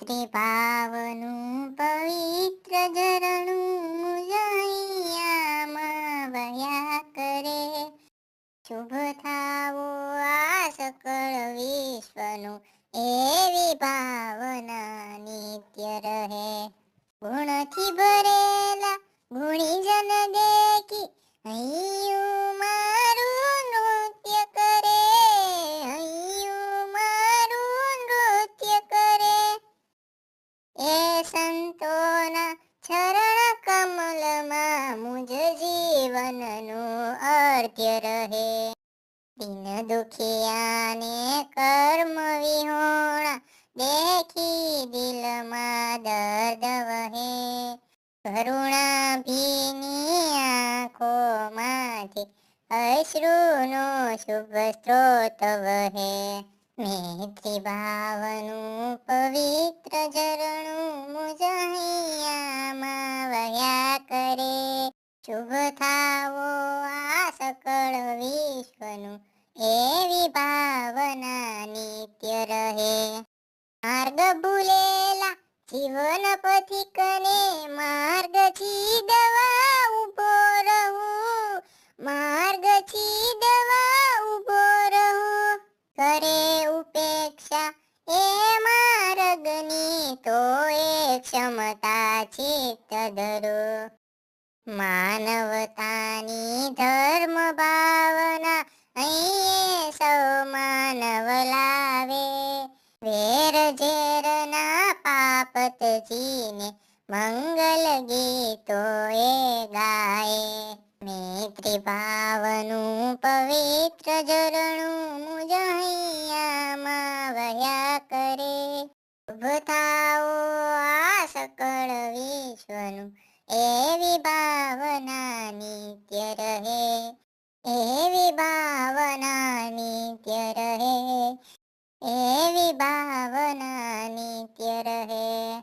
ત્રિભાવનું પવિત્ર ઝરણું મુજૈયામાં વહ્યા કરે શુભ થાવો આ સકળ વિશ્વનું એવી ભાવના નિત્ય રહે ગુણથી ભરેલા ગુણીજન દેખી હૈયું અર્ધ્ય રહે. દિન દુખિયાને કર્મ વિહોણા. દેખી દિલમાં દર્દ વહે. કરુણા ભીની આંખોમાંથી અશ્રુનો શુભ સ્ત્રોત વહે. મેત્રી ભાવનું પવિત્ર ઝરણું મુજૈયામાં વહ્યા કરે. શુભ થાવો સકળ વિશ્વનું એવી ભાવના નિત્ય રહે. માર્ગ ભૂલેલા જીવન માર્ગ છીદવા ઊભો રહું. માર્ગ છીદવા ઊભો રહું. કરે ઉપેક્ષા એ માર્ગની તો એ ક્ષમતા છે ધરો. માનવતાની ધર્મ ભાવના અહીં સૌ માનવ લાવે. વેર ઝેરના પાપત જીને મંગલ ગીતો એ ગાય. મૈત્રી ભાવનું પવિત્ર ઝરણું મુજૈયામાં વહ્યા કરે. શુભ આ સકળ વિશ્વનું એવી ભાવના નિત્ય રહે એવી ભાવના નિત્ય રહે એવી ભાવના નિત્ય રહે